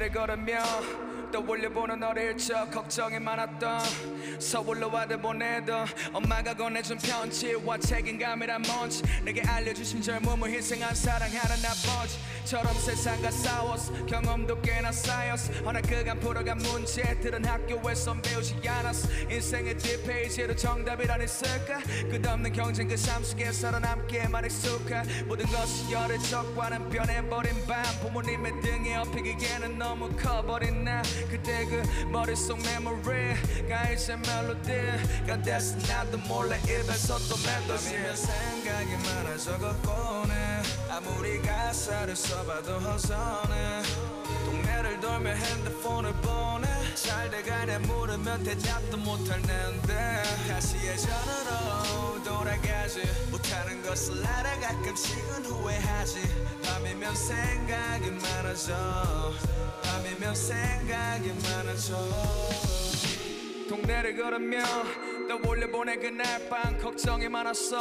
동네를 걸으며 떠올려보는 어릴 적 걱정이 많았던 서울로 아들 보내던 엄마가 건네준 편지와 책임감이란 뭔지 내게 알려주신 젊음을 희생한 사랑하는 아버지처럼 세상과 싸웠어. 경험도 꽤나 쌓였어. 허나 그간 풀어간 문제들은 학교에서 배우지 않았어. 인생의 뒷페이지에도 정답이란 있을까? 끝없는 경쟁 그 삶 속에 살아남기에만 익숙한 모든 것이 열을 적과는 변해버린 밤 부모님의 등에 업히기에는 너무 커버린 나 그때 그 머릿속 메모리가 이제 멜로디가 됐어. 나도 몰래 입에서 또 멜로디 밤이면 생각이 많아져 해 아무리 가사를 써봐도 허전해. 동네를 돌며 핸드폰을 보내. 잘 돼가냐 물으면 대답도 못할 nen데. 다시 예전으로 돌아가지 못하는 것을 알아 가끔씩은 후회하지 밤이면 생각이 많아져. 밤이면 생각이 많아져 동네를 걸으며 떠올려 보내 그날 밤 걱정이 많았어.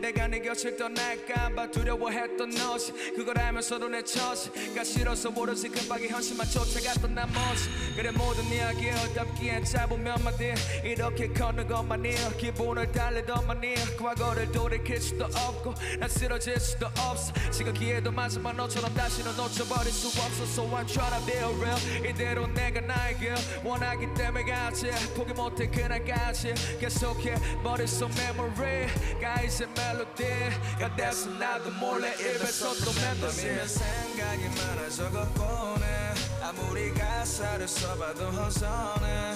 내가 네 곁을 떠날까봐 두려워했던 너지. 그걸 알면서도 내 처지가 싫어서 모르지 급하게 현실만 쫓아갔던 나머지. 그래 모든 이야기를 담기엔 몇 마디 이렇게 걷는 것만이 기분을 달래던만이. 과거를 돌이킬 수도 없고 난 쓰러질 수도 없어. 지금 기회도 마지막 너처럼 다시는 놓쳐버릴 수 없어. So I'm tryna be real. 이대로 내가 길 원하기 때문에 가지 포기 못해 그날까지 계속해 머릿속 메모리가 이제 멜로디가 됐어. 나도 몰래 입에서 또 밤이면 생각이 많아져 해 아무리 가사를 써봐도 허전해.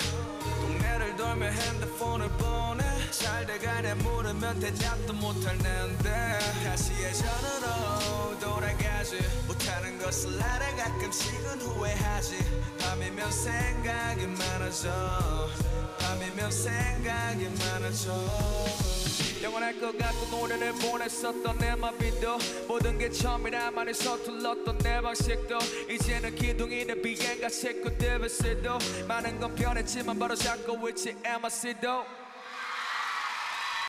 동네를 돌며 핸드폰을 보내. 잘 돼가냐 물으면 대답도 못할 nen데. 다시 예전으로 돌아가지 못하는 것을 알아 가끔씩은 후회하지 밤이면 생각이 많아져. 밤이면 생각이 많아져. 영원할 것 같고 노래를 보냈었던 내 맘비도 모든 게 처음이라 많이 서툴렀던 내 방식도. 이제는 기둥이 내 비행가 싣고 드베스도 많은 건 변했지만 바로 잡고 있지 MRC도